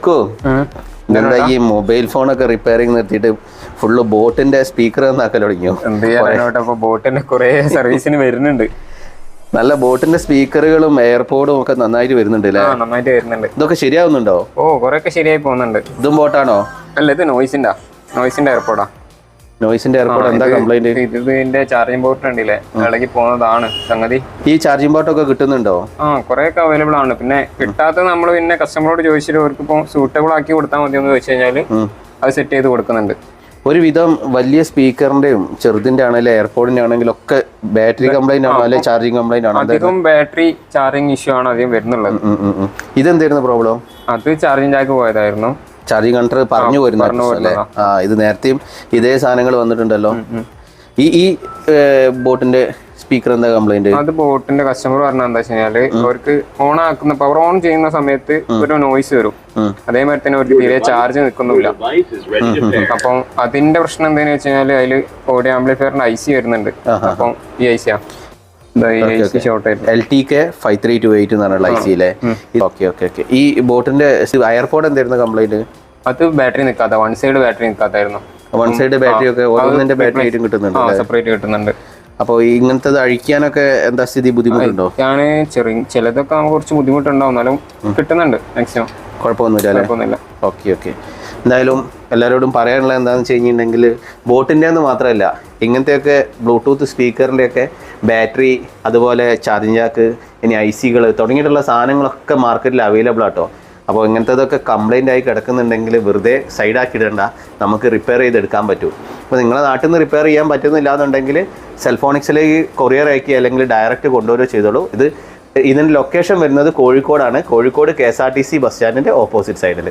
ലുക്കോ എന്താ? ഈ മൊബൈൽ ഫോണൊക്കെ റിപ്പയറിങ് നിർത്തിയിട്ട് ഫുള്ള് ബോട്ടിന്റെ സ്പീക്കർ എന്നാക്കൽ തുടങ്ങിയോ? എന്ത് ചെയ്യാനോട്ട് അപ്പൊ ബോട്ടിന് കുറെ സർവീസിന് വരുന്നുണ്ട്. നല്ല ബോട്ടിന്റെ സ്പീക്കറുകളും എയർപോഡും ഒക്കെ നന്നായിട്ട് വരുന്നുണ്ട് അല്ലേ? നന്നായിട്ട് വരുന്നുണ്ട്. ഇതൊക്കെ ശരിയാവുന്നുണ്ടോ? ഓ കുറെ ഒക്കെ ശരിയായി പോകുന്നുണ്ട്. ഇതും ബോട്ടാണോ അല്ല ഇത് നോയിസിന്റെ നോയിസിന്റെ എയർപോർട്ടാ നോയ്സിന്റെ എയർപോഡ് എന്താ കംപ്ലൈന്റ് ഇതിന്റെ ചാർജിങ് പോർട്ട് ഉണ്ടല്ലേ ഇളകി പോകുന്നതാണ് സംഗതി. ഈ ചാർജിംഗ് പോർട്ടൊക്കെ കിട്ടുന്നുണ്ടോ? ആ കുറെ ഒക്കെ അവൈലബിൾ ആണ്. പിന്നെ കിട്ടാത്ത നമ്മൾ പിന്നെ കസ്റ്റമറോട് ചോദിച്ചിട്ട് അവർക്ക് ഇപ്പോൾ സൂട്ടബിൾ ആക്കി കൊടുത്താൽ മതി എന്ന് ചോദിച്ചു കഴിഞ്ഞാൽ അത് സെറ്റ് ചെയ്ത് കൊടുക്കുന്നുണ്ട്. ഒരുവിധം വലിയ സ്പീക്കറിന്റെയും ചെറുതിന്റെ ആണെങ്കിലും എയർപോർട്ടിന്റെ ആണെങ്കിലും ഒക്കെ ബാറ്ററി കംപ്ലൈന്റ് ആണോ അല്ലെ ചാർജിങ് കംപ്ലൈന്റ് ആണോ? അധികം ബാറ്ററി ചാർജിങ് ഇഷ്യൂ ആണ് അധികം വരുന്നുള്ളത്. ഇതെന്തായിരുന്നു പ്രോബ്ലം അത് ചാർജിങ് ജാക്ക് പോയതായിരുന്നു. ചാർജിങ് കണ്ടർ പറഞ്ഞു വരുന്ന അല്ലേ? ആ ഇത് നേരത്തെയും ഇതേ സാധനങ്ങൾ വന്നിട്ടുണ്ടല്ലോ. ഈ ഈ ബോട്ടിന്റെ സ്പീക്കർ എന്താ കംപ്ലൈന്റ് അത് ബോട്ടിന്റെ കസ്റ്റമർ പറഞ്ഞ എന്താ വെച്ചാൽ അവർക്ക് ഓൺ ആക്കുന്ന പവർ ഓൺ ചെയ്യുന്ന സമയത്ത് ഒരു നോയിസ് വരും. അതേമാതിരി തന്നെ അവർക്ക് തീരെ ചാർജ് നിൽക്കുന്നില്ല. അപ്പം അതിന്റെ പ്രശ്നം എന്താണെന്ന് വെച്ച് കഴിഞ്ഞാൽ അതിൽ ഓഡിയോ ആംപ്ലിഫയറിന്റെ ഐ സി വരുന്നുണ്ട്. അപ്പം ഈ I Zia L T K five three two eight എന്ന് പറഞ്ഞ ഐ സിയിലെ ഓക്കെ ഓക്കെ ഓക്കെ ഈ ബോട്ടിന്റെ എയർപോർട്ട് എന്തായിരുന്നു കംപ്ലൈന്റ് അത് ബാറ്ററി നിൽക്കാത്ത വൺ സൈഡ് ബാറ്ററി നിൽക്കാത്തായിരുന്നു വൺ സൈഡ് ബാറ്ററി ഒക്കെ ഓരോന്നിന്റെ ബാറ്ററി ആയിട്ടും കിട്ടുന്നുണ്ട് സെപ്പറേറ്റ് കിട്ടുന്നുണ്ട്. അപ്പോൾ ഇങ്ങനത്തെ അഴിക്കാനൊക്കെ എന്താ സ്ഥിതി ബുദ്ധിമുട്ടുണ്ടോ? ആണ് ചെറിയ ചിലതൊക്കെ നമുക്ക് കുറച്ച് ബുദ്ധിമുട്ടുണ്ടാവും. എന്നാലും കിട്ടുന്നുണ്ട് മാക്സിമം കുഴപ്പമൊന്നുമില്ല ഓക്കെ ഓക്കെ എന്തായാലും എല്ലാവരോടും പറയാനുള്ളത് എന്താണെന്ന് വെച്ച് കഴിഞ്ഞിട്ടുണ്ടെങ്കിൽ ബോട്ടിന്റെ എന്ന് മാത്രമല്ല ഇങ്ങനത്തെയൊക്കെ ബ്ലൂടൂത്ത് സ്പീക്കറിന്റെയൊക്കെ ബാറ്ററി അതുപോലെ ചാർജിങ് ജാക്ക് ഇനി ഐ സികൾ തുടങ്ങിയിട്ടുള്ള സാധനങ്ങളൊക്കെ മാർക്കറ്റിൽ അവൈലബിൾ ആട്ടോ. അപ്പോൾ ഇങ്ങനത്തേതൊക്കെ കംപ്ലൈന്റ് ആയി കിടക്കുന്നുണ്ടെങ്കിൽ വെറുതെ സൈഡാക്കി ഇടണ്ട നമുക്ക് റിപ്പയർ ചെയ്തെടുക്കാൻ പറ്റും. അപ്പോൾ നിങ്ങളെ നാട്ടിൽ നിന്ന് റിപ്പയർ ചെയ്യാൻ പറ്റുന്നില്ല എന്നുണ്ടെങ്കിൽ സെൽഫോണിക്സിലേക്ക് കൊറിയർ അയക്കി അല്ലെങ്കിൽ ഡയറക്റ്റ് കൊണ്ടുവരികയോ ചെയ്തോളൂ. ഇത് ഇതിന്റെ ലൊക്കേഷൻ വരുന്നത് കോഴിക്കോടാണ്. Kozhikode K S R T C bus സ്റ്റാൻഡിന്റെ opposite സൈഡിൽ